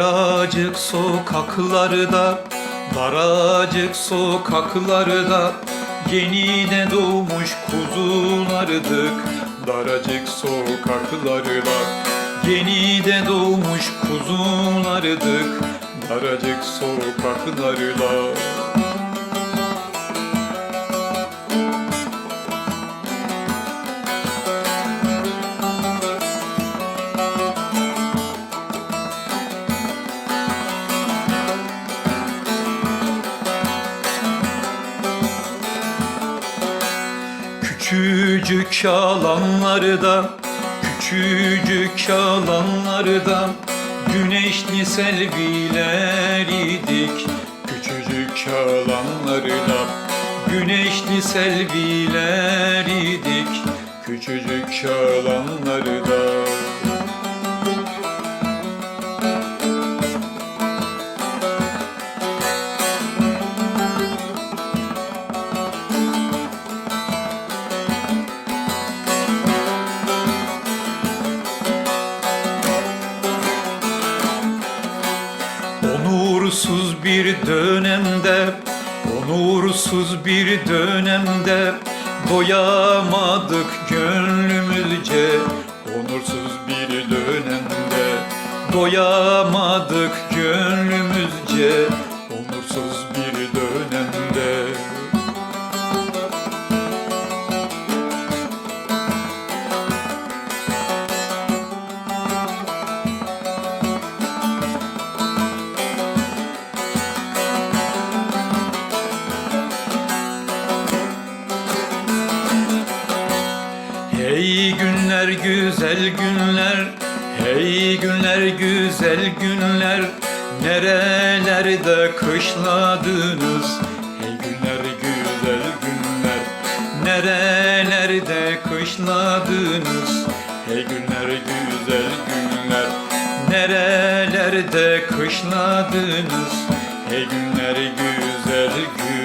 Daracık sokaklarda, daracık sokaklarda Yeni de doğmuş kuzulardık. Daracık sokaklarda Yeni de doğmuş kuzulardık. Daracık sokaklarda Küçücük alanlarda, küçücük alanlarda Güneşli selviler idik. Küçücük alanlarda Güneşli selviler idik. Küçücük alanlarda Onursuz bir dönemde, onursuz bir dönemde Doyamadık gönlümüzce. Onursuz bir dönemde Doyamadık gönlümüzce. Onursuz bir Hey günler güzel günler. Hey günler güzel günler. Nerelerde kışladınız? Hey günler güzel günler. Nerelerde kışladınız? Hey günler güzel günler. Nerelerde kışladınız? Hey günler güzel günler